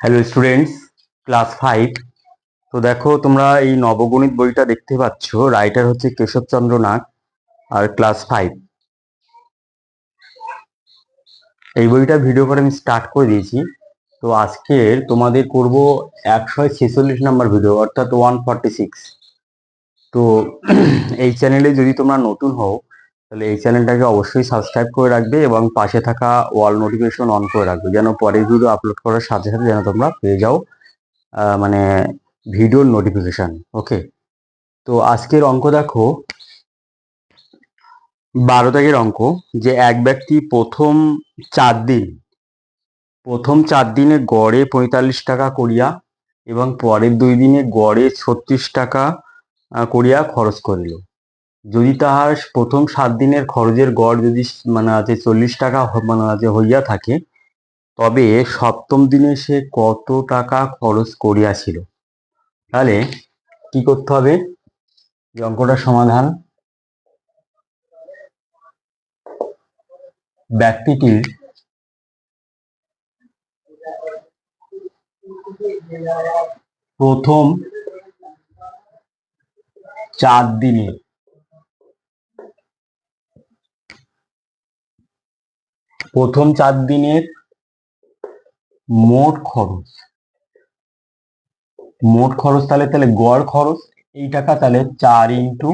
Hello students class five তো দেখো, তোমরা এই নবগণিত বইটা দেখতে পাচ্ছ। রাইটার হচ্ছে কেশবচন্দ্র নাগ আর ক্লাস ফাইভ এই বইটা ভিডিও করে আমি স্টার্ট করে দিয়েছি। তো আজকের তোমাদের করব একশো ছেচল্লিশ নাম্বার ভিডিও অর্থাৎ ওয়ান ফর্টি সিক্স তো এই চ্যানেলে যদি তোমরা নতুন হও তাহলে এই চ্যানেলটাকে অবশ্যই সাবস্ক্রাইব করে রাখবে এবং পাশে থাকা ওয়াল নোটিফিকেশন অন করে রাখবে, যেন পরের ভিডিও আপলোড করার সাথে সাথে যেন তোমরা পেয়ে যাও মানে ভিডিওর নোটিফিকেশান ওকে তো আজকের অঙ্ক দেখো, বারো তারিখের অঙ্ক, যে এক ব্যক্তি প্রথম চার দিন, প্রথম চার দিনে গড়ে পঁয়তাল্লিশ টাকা করিয়া এবং পরের দুই দিনে গড়ে ছত্রিশ টাকা করিয়া খরচ করিল। যদি তাহার প্রথম সাত দিনের খরচের গড় যদি মানে আছে চল্লিশ টাকা মানে আছে হইয়া থাকে, তবে সপ্তম দিনে সে কত টাকা খরচ করিয়াছিল? তাহলে কি করতে হবে? অঙ্কটার সমাধান। ব্যক্তিটির প্রথম চার দিনের প্রথম চার দিনের মোট খরচ। মোট খরচ তাহলে তাহলে গড় খরচ, এই টাকা তাহলে চার ইন্টু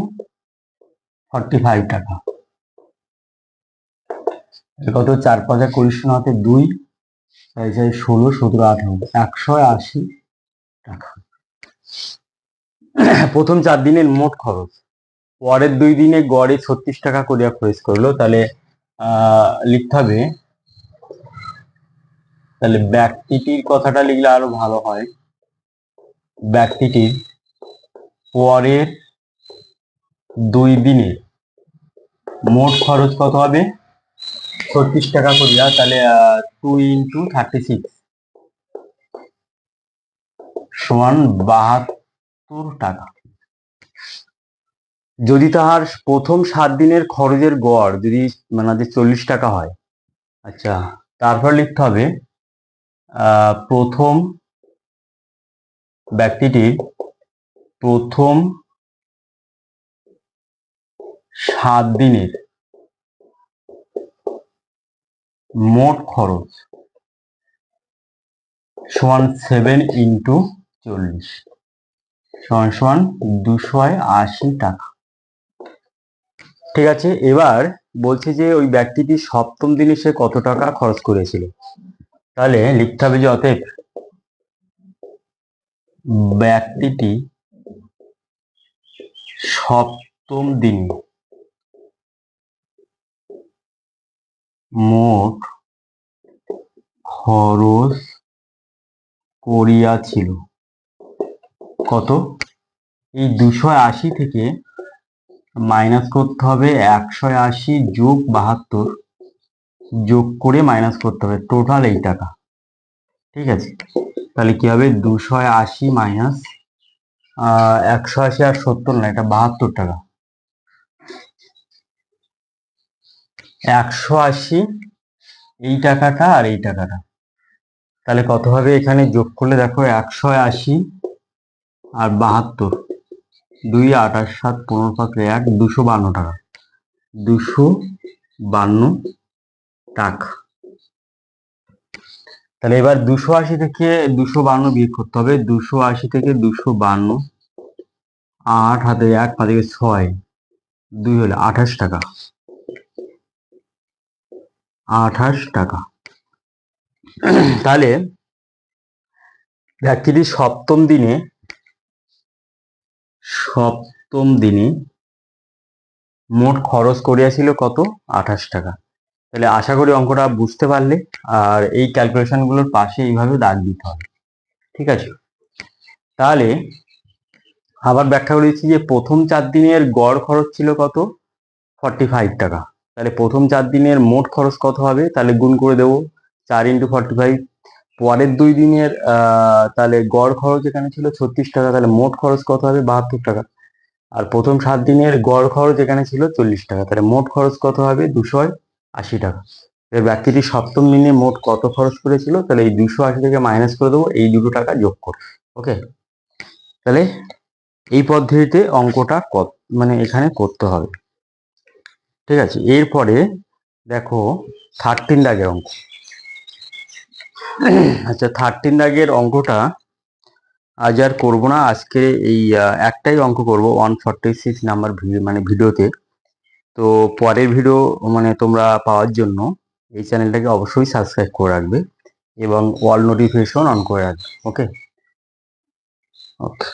ফর্টি ফাইভ টাকা। কত? চার পাঁচা কুড়ি শূন্য হাতে দুই তাই চাই ষোলো, সতেরো, আঠারো, একশো আশি টাকা। প্রথম চার দিনের মোট খরচ। পরের দুই দিনে গড়ে ছত্রিশ টাকা করিয়া খরচ করল, তাহলে লিখতে হবে। তাহলে ব্যক্তিটির কথাটা লিখলে আরও ভালো হয়। ব্যক্তিটির পরের দুই দিনের মোট খরচ কত হবে? ছত্রিশ টাকা করিয়া তাহলে টু ইন্টু থার্টি সিক্স সমান বাহাত্তর টাকা। যদি তাহার প্রথম সাত দিনের খরচের গড় যদি মানে চল্লিশ টাকা হয় আচ্ছা তারপর লিখতে হবে প্রথম ব্যক্তিটির প্রথম সাত দিনের মোট খরচ সমান সেভেন ইন্টু চল্লিশ, সমান সমান দুশো আশি টাকা। ঠিক আছে? এবার বলছে যে ওই ব্যক্তিটি সপ্তম দিনে সে কত টাকা খরচ করেছিল? তাহলে লিখতে হবে যে অতএব ব্যক্তিটি সপ্তম দিনে মোট খরচ করিয়াছিল। কত? এই দুশো আশি থেকে মাইনাস করতে হবে একশো আশি যোগ বাহাত্তর যোগ করে মাইনাস করতে হবে টোটাল এই টাকা। ঠিক আছে? তাহলে কি হবে? দুশো আশি মাইনাস একশো আশি আর সত্তর না এটা বাহাত্তর টাকা। একশো আশি এই টাকাটা আর এই টাকাটা। তাহলে কত হবে এখানে? যোগ করলে দেখো একশো আশি আর বাহাত্তর। দুই আঠাশ সাত পনেরো পাঁচ এক দুশো বান্ন টাকা। দুশো বান্ন টাকা। তাহলে এবার দুশো আশি থেকে দুশো বান্ন বিয়োগ করতে হবে। দুশো আশি থেকে দুশো বান্ন, আট হাতে এক, পাঁচে ছয়, দুই হলে আঠাশ টাকা। আঠাশ টাকা। তাহলে ব্যক্তিটি সপ্তম দিনে সপ্তম দিনে মোট খরচ করিয়াছিল কত? আঠাশ টাকা। তাহলে আশা করি অঙ্কটা বুঝতে পারলে, আর এই ক্যালকুলেশনগুলোর পাশে এইভাবে দাগ দিতে হবে। ঠিক আছে? তাহলে আবার ব্যাখ্যা করে যে প্রথম চার দিনের গড় খরচ ছিল কত? ফর্টি ফাইভ টাকা। তাহলে প্রথম চার দিনের মোট খরচ কত হবে? তাহলে গুণ করে দেবো, চার ইন্টু ফর্টি ফাইভ পরের দুই দিনের তাহলে গড় খরচ এখানে ছিল ছত্রিশ টাকা, তাহলে মোট খরচ কত হবে? বাহাত্তর টাকা। আর প্রথম সাত দিনের গড় খরচ এখানে ছিল চল্লিশ টাকা, তাহলে মোট খরচ কত হবে? দুশো আশি টাকা। ব্যক্তিটি সপ্তম দিনে মোট কত খরচ করেছিল? তাহলে এই দুশো আশি থেকে মাইনাস করে দেবো, এই দুটো টাকা যোগ করব ওকে তাহলে এই পদ্ধতিতে অঙ্কটা কত মানে এখানে করতে হবে। ঠিক আছে? এরপরে দেখো থার্টিন দাগের অঙ্ক। আচ্ছা থার্টিন দাগের অঙ্কটা আজ আর করব না। আজকে এই একটাই অঙ্ক করব ওয়ান ফর্টি সিক্স নাম্বার মানে ভিডিওতে। তো পরের ভিডিও মানে তোমরা পাওয়ার জন্য এই চ্যানেলটাকে অবশ্যই সাবস্ক্রাইব করে রাখবে এবং অল নোটিফিকেশন অন করে রাখবে ওকে ওকে